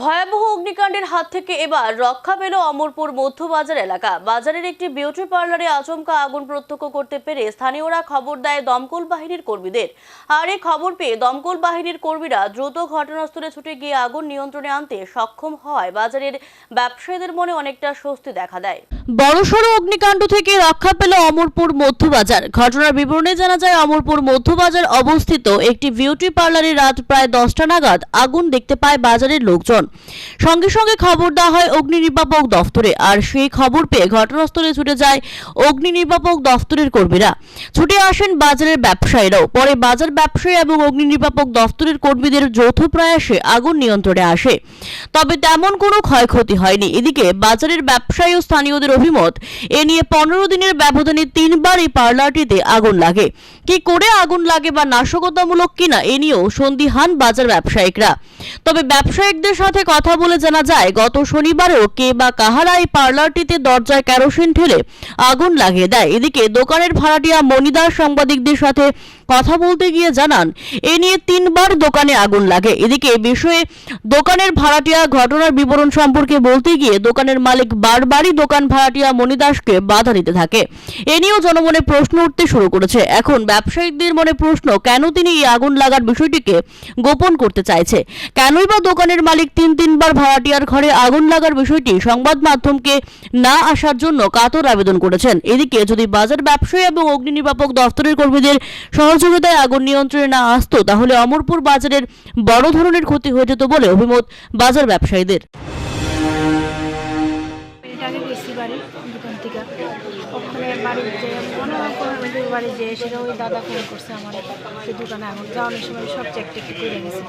ভয়াবহ অগ্নিকাণ্ডের হাত থেকে এবার রক্ষা পেল অমরপুর মধ্যবাজার এলাকা। বাজারের একটি বিউটি পার্লারে আচমকা আগুন প্রত্যক্ষ করতে পেরে স্থানীয়রা খবর দেয় দমকল বাহিনীর কর্মীদের। আর এই খবর পেয়ে দমকল বাহিনীর কর্মীরা দ্রুত ঘটনাস্থলে ছুটে গিয়ে আগুন নিয়ন্ত্রণে আনতে সক্ষম হয়। বাজারের ব্যবসায়ীদের মনে অনেকটা স্বস্তি দেখা দেয়। বড়সড় অগ্নিকাণ্ড থেকে রক্ষা পেল অমরপুর মধ্যবাজার। ঘটনার বিবরণে জানা যায়, অমরপুর মধ্যবাজার অবস্থিত একটি বিউটি পার্লারে রাত প্রায় দশটা নাগাদ আগুন দেখতে পায় বাজারের লোকজন। সঙ্গে সঙ্গে খবর দেওয়া হয় অগ্নি নির্বাপক দফতরে। আর সেই খবর পেয়ে ঘটনাস্থলে ছুটে যায় অগ্নি নির্বাপক দফতরের কর্মীরা। ছুটে আসেন বাজারের ব্যবসায়ীরাও। পরে বাজার ব্যবসায়ী এবং অগ্নি নির্বাপক দফতরের কর্মীদের যৌথ প্রয়াসে আগুন নিয়ন্ত্রণে আসে। তবে তেমন কোনো ক্ষয়ক্ষতি হয়নি। এদিকে বাজারের ব্যবসায়ী ও স্থানীয়দের অভিমত, এ নিয়ে পনেরো দিনের ব্যবধানে তিনবার এই পার্লারটিতে আগুন লাগে। কি করে আগুন লাগে বা নাশকতামূলক কিনা, এ নিয়েও সন্দিহান বাজার ব্যবসায়িকরা। তবে ব্যবসায়িকদের সাথে কথা বলে জানা যায়, গত শনিবারেও কে বা কাহারা এই পার্লারটিতে দরজায় কেরোসিন ঢেলে আগুন লাগিয়ে দেয়। এদিকে দোকানের ভাড়াটিয়া মনিদার সাংবাদিকদের সাথে কথা বলতে গিয়ে জানান, এ নিয়ে তিনবার দোকানে আগুন লাগে। এদিকে এ বিষয়ে দোকানের ভাড়াটিয়া ঘটনার বিবরণ সম্পর্কে বলতে গিয়ে দোকানের মালিক বারবারই দোকান ভাড়াটিয়া মনিদাসকে বাধা দিতে থাকে। এ নিয়েও জনমনে প্রশ্ন উঠতে শুরু করেছে। এখন ব্যবসায়িকদের মনে প্রশ্ন, কেন তিনি এই আগুন লাগার বিষয়টিকে গোপন করতে চাইছে? কেনই বা দোকানের মালিক তিন তিনবার ভাড়াটিয়ার ঘরে আগুন লাগার বিষয়টি সংবাদ মাধ্যমকে না আসার জন্য কাতর আবেদন করেছেন। এদিকে যদি বাজার ব্যবসায়ী এবং অগ্নি নির্বাপক দফতরের কর্মীদের সহযোগিতায় আগুন নিয়ন্ত্রণে না আসতো, তাহলে অমরপুর বাজারের বড় ধরনের ক্ষতি হয়ে যেত বলে অভিমত বাজার ব্যবসায়ীদের। বাড়ি দোকান থেকে। ওখানে বাড়ির যে মনে হয় কোনো বাড়ি যে সেটা ওই দাদা ফোন করছে আমার সেই দোকানে আগুন যাওয়ানোর সময় সব চেক টেক করে গেছে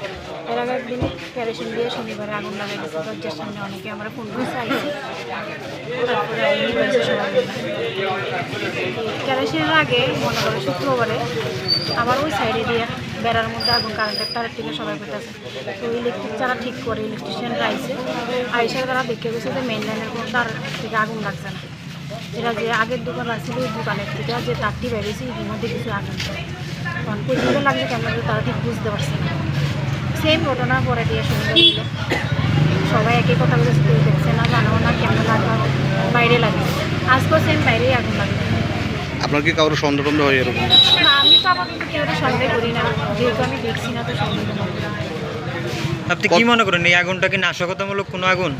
এর আগে একদিন ক্যারেশন দিয়ে শনিবারে আগুন লাগাই গেছে দরজার সামনে অনেকে আমরা ফোন আগুন হয়েছে ক্যারেশনের আগে মনে করে শুক্রবারে আবার ওই সাইডে দিয়ে বেড়ার মধ্যে আগুন কারেন্টের তারের থেকে সবাই করতেছে। তো ইলেকট্রিক যারা ঠিক করে ইলেকট্রিশিয়ানরা আইসে আইসে তারা দেখে গেছে যে মেইন লাইনের কোনো তার থেকে আগুন লাগছে না। এরা যে আগের দোকান আছিল ওই দোকানের থেকে যে তারটি বেরিয়েছে এর মধ্যে কিছু আগুন তখন কোথাও লাগছে কেন তারা ঠিক বুঝতে পারছে না। সেম ঘটনা পরে দিয়ে শুনতে সবাই একই কথা বলেছে কেউ দেখছে না জানো না কেমন লাগল বাইরে লাগে। আজকেও সেম বাইরেই আগুন লাগে। আপনার কি কারোর সন্দেহ টন্দেহ হয় এরকম না আমি তো আপাতত কেউ সন্দেহ করি না। যেহেতু আমি দেখছি না তো সন্দেহ আপনি কি মনে করেন এই আগুনটা কি নাশকতামূলক কোনো আগুন?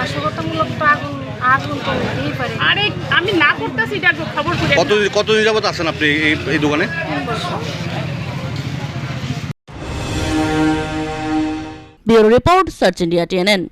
নাশকতামূলক আগুন আগুন তো হতেই পারে। আরে আমি না করতেছি এটা খবর করে কত কতদিন যাবত আছেন আপনি এই এই দোকানে? Bureau report search India TNN.